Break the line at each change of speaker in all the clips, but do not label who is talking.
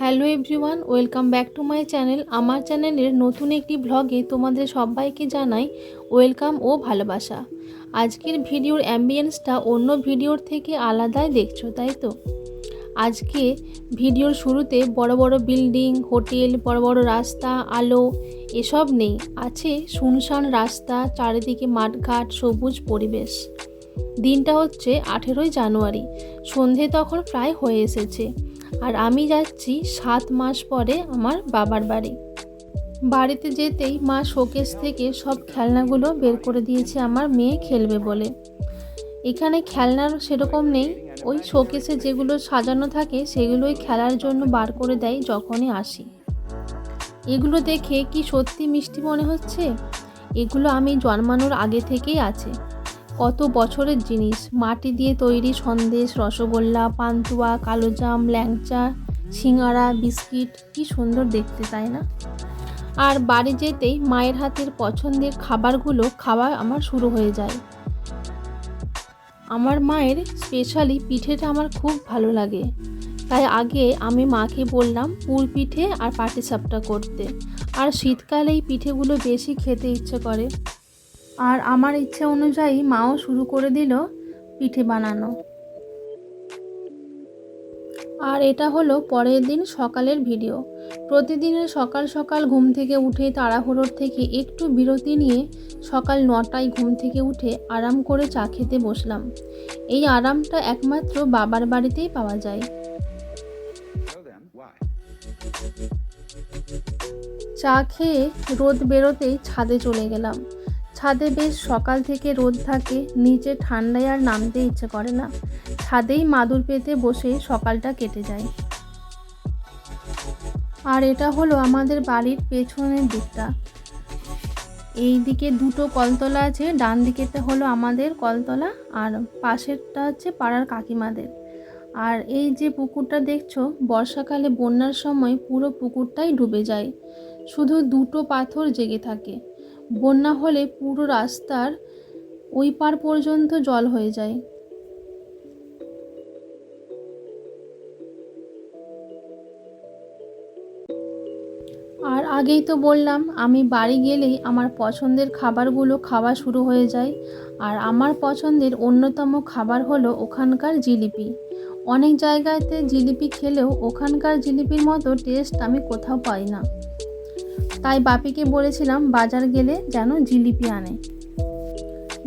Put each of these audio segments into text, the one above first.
Hello everyone, welcome back to my channel. আমার চ্যানেলের নতুন একটি ব্লগে তোমাদের সবাইকে জানাই ওয়েলকাম ও ভালোবাসা। আজকের ভিডিওর অ্যাম্বিয়েন্সটা অন্য ভিডিওর থেকে আলাদাই দেখছ, তাই তো? আজকে ভিডিওর শুরুতে বড় বড় বিল্ডিং হোটেল বড় বড় রাস্তা, আলো এসব নেই। আছে শুনশান রাস্তা, চারিদিকে মাঠঘাট, সবুজ পরিবেশ। দিনটা হচ্ছে আঠেরোই জানুয়ারি। সন্ধে তখন প্রায় হয়ে এসেছে। আর আমি যাচ্ছি সাত মাস পরে আমার বাবার বাড়ি। বাড়িতে যেতেই মা শোকেস থেকে সব খেলনাগুলো বের করে দিয়েছে আমার মেয়ে খেলবে বলে। এখানে খেলনার সেরকম নেই, ওই শোকেসে যেগুলো সাজানো থাকে সেগুলোই খেলার জন্য বার করে দেয় যখনই আসি। এগুলো দেখে কি সত্যি মিষ্টি মনে হচ্ছে? এগুলো আমি জন্মানোর আগে থেকেই আছে। কত বছরের জিনিস? মাটি দিয়ে তৈরি সন্দেশ, রসগোল্লা, পান্তুয়া, কালোজাম, ল্যাংচা, সিঙ্গারা, বিস্কিট, কি সুন্দর দেখতে, তাই না? আর বাড়ি যেতেই মায়ের হাতের পছন্দের খাবারগুলো খাওয়া আমার শুরু হয়ে যায়। আমার মায়ের স্পেশালি পিঠেটা আমার খুব ভালো লাগে। তাই আগে আমি মাকে বললাম পুর পিঠে আর পাটিসাপটা করতে। আর শীতকালে এই পিঠেগুলো বেশি খেতে ইচ্ছে করে। আর আমার ইচ্ছে অনুযায়ী মাও শুরু করে দিল পিঠে বানানো। আর এটা হলো পরের দিন সকালের ভিডিও। প্রতিদিনের সকাল সকাল ঘুম থেকে উঠে তাড়াহুড়োর থেকে একটু বিরতি নিয়ে সকাল নটায় ঘুম থেকে উঠে আরাম করে চা খেতে বসলাম। এই আরামটা একমাত্র বাবার বাড়িতেই পাওয়া যায়? চা খেয়ে রোদ বেরোতেই ছাদে চলে গেলাম। ছাদে বেশ সকাল থেকে রোদ থাকে, নিচে ঠান্ডায় আর নামতে ইচ্ছে করে না। ছাদেই মাদুর পেতে বসে সকালটা কেটে যায়। আর এটা হলো আমাদের বাড়ির পেছনের দিকটা। এই দিকে দুটো কলতলা আছে, ডান দিকেরটা হলো আমাদের কলতলা, আর পাশেরটা হচ্ছে পাড়ার কাকিমাদের। আর এই যে পুকুরটা দেখছ, বর্ষাকালে বন্যার সময় পুরো পুকুরটাই ডুবে যায়। শুধু দুটো পাথর জেগে থাকে। বন্যা হলে পুরো রাস্তার ওই পার পর্যন্ত জল হয়ে যায়। আর আগেই তো বললাম, আমি বাড়ি গেলেই আমার পছন্দের খাবারগুলো খাওয়া শুরু হয়ে যায়। আর আমার পছন্দের অন্যতম খাবার হলো ওখানকার জিলিপি। অনেক জায়গাতে জিলিপি খেলেও ওখানকার জিলিপির মতো টেস্ট আমি কোথাও পাই না। তাই বাপিকে বলেছিলাম বাজার গেলে যেন জিলিপি আনে।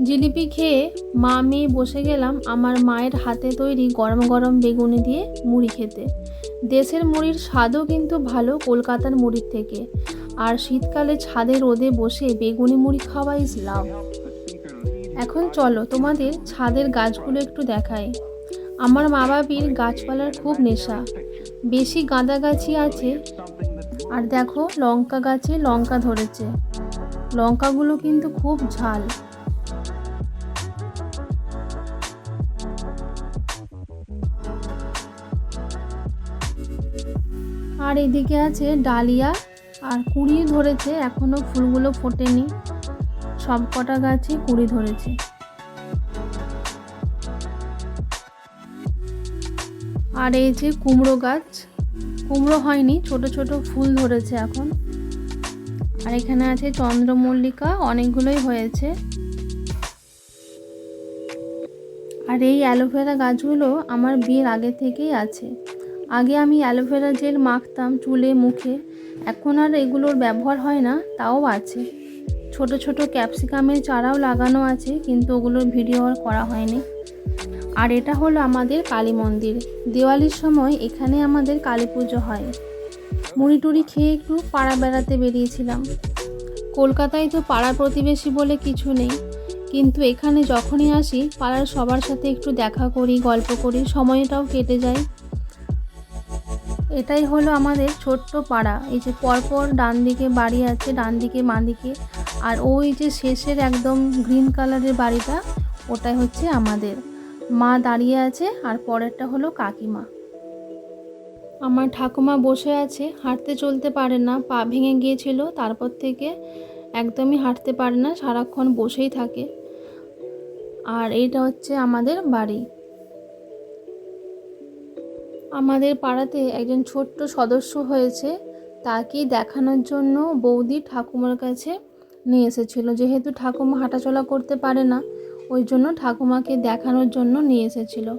জিলিপি খেয়ে মা মেয়ে বসে গেলাম আমার মায়ের হাতে তৈরি গরম গরম বেগুনি দিয়ে মুড়ি খেতে। দেশের মুড়ির স্বাদও কিন্তু ভালো কলকাতার মুড়ির থেকে। আর শীতকালে ছাদে রোদে বসে বেগুনি মুড়ি খাওয়া ইজ লাভ এখন চলো তোমাদের ছাদের গাছগুলো একটু দেখাই। আমার মা বাবির গাছপালার খুব নেশা। বেশি গাঁদা গাছি আছে আর দেখো লঙ্কা গাছে লঙ্কা ধরেছে। লঙ্কাগুলো কিন্তু খুব ঝাল। আর এদিকে আছে ডালিয়া। আর কুড়ি ধরেছে, এখনও ফুলগুলো ফোটেনি। সব কটা গাছে কুড়ি ধরেছে। আর এই যে কুমড়ো গাছ কুমড়ো হয়নি, ছোট ছোট ফুল ধরেছে এখন। আর এখানে আছে চন্দ্রমল্লিকা, অনেকগুলোই হয়েছে। আর এই অ্যালোভেরা গাছগুলো আমার বিয়ের আগে থেকেই আছে। আগে আমি অ্যালোভেরা জেল মাখতাম চুলে, মুখে। এখন আর এগুলোর ব্যবহার হয় না, তাও আছে। ছোট ছোট ক্যাপসিকামের চারাও লাগানো আছে, কিন্তু ওগুলোর ভিডিও আর করা হয়নি। আর এটা হলো আমাদের কালী মন্দির। দিওয়ালির সময় এখানে আমাদের কালী পুজো হয়। মুড়ি টুড়ি খেয়ে একটু পাড়া বেড়াতে বেরিয়েছিলাম। কলকাতায় তো পাড়া প্রতিবেশী বলে কিছু নেই। কিন্তু এখানে যখনই আসি, পাড়ার সবার সাথে একটু দেখা করি, গল্প করি, সময়টাও কেটে যায়। এটাই হলো আমাদের ছোট্ট পাড়া। এই যে পরপর ডান দিকে বাড়ি আছে, ডান দিকে বাঁ দিকে। আর ওই যে শেষের একদম গ্রিন কালারের বাড়িটা, ওটাই হচ্ছে আমাদের। মা দাঁড়িয়ে আছে আর পরেরটা হলো কাকিমা। আমার ঠাকুমা বসে আছে, হাঁটতে চলতে পারে না, পা ভেঙে গিয়েছিল, তারপর থেকে একদমই হাঁটতে পারে না, সারাক্ষণ বসেই থাকে। আর এইটা হচ্ছে আমাদের বাড়ি। আমাদের পাড়াতে একজন ছোট্ট সদস্য হয়েছে, তাকেই দেখানোর জন্য বৌদি ঠাকুমার কাছে নিয়ে এসেছিল। যেহেতু ঠাকুমা হাঁটাচলা করতে পারে না ওই জন্য ঠাকুমাকে দেখানোর জন্য নিয়ে এসেছিল।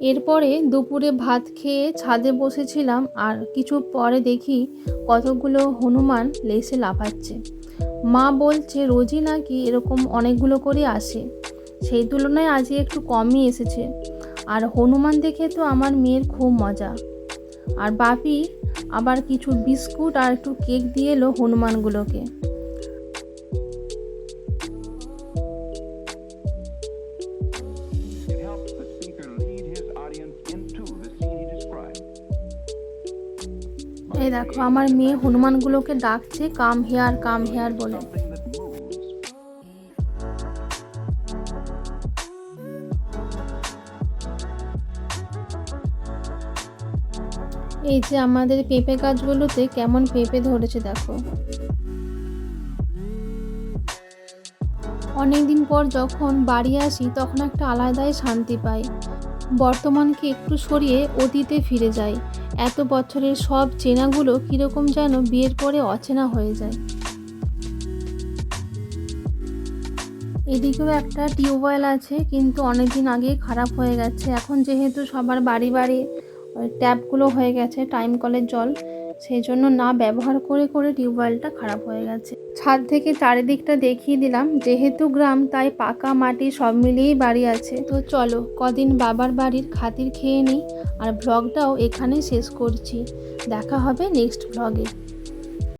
এরপরে দুপুরে ভাত খেয়ে ছাদে বসেছিলাম আর কিছু পরে দেখি কতগুলো হনুমান লেসে লাফাচ্ছে। মা বলছে, রোজই নাকি এরকম অনেকগুলো করে আসে। সেই তুলনায় আজকে একটু কমই এসেছে। আর হনুমান দেখে তো আমার মেয়ের খুব মজা। আর বাপি আবার কিছু বিস্কুট আর একটু কেক দিয়ে এলো হনুমানগুলোকে। এই দেখো, আমার মেয়ে হনুমানগুলোকে ডাকছে, কাম হেয়ার কাম হেয়ার বলে. এই যে আমাদের পেঁপে গাছগুলোতে কেমন পেঁপে ধরেছে, দেখো অনেকদিন পর যখন বাড়ি আসি, তখন একটা আলাদাই শান্তি পাই বর্তমানকে একটু সরিয়ে অতীতে ফিরে যাই এত বছরের সব চেনাগুলো কীরকম যেন বিয়ের পরে অচেনা হয়ে যায়। এদিকেও একটা টিউবওয়েল আছে, কিন্তু অনেক দিন আগেই খারাপ হয়ে গেছে। এখন যেহেতু সবার বাড়ি বাড়ি ট্যাপগুলো হয়ে গেছে, টাইম কলের জল, সেই জন্য না ব্যবহার করে করে টিউবওয়েলটা খারাপ হয়ে গেছে। ছাদ থেকে চারিদিকটা দেখিয়ে দিলাম, যেহেতু গ্রাম, তাই পাকা মাটি সব মিলিয়েই বাড়ি আছে। তো চলো, কদিন বাবার বাড়ির খাতির খেয়ে নিই, আর ব্লগটাও এখানে শেষ করছি। দেখা হবে নেক্সট ব্লগে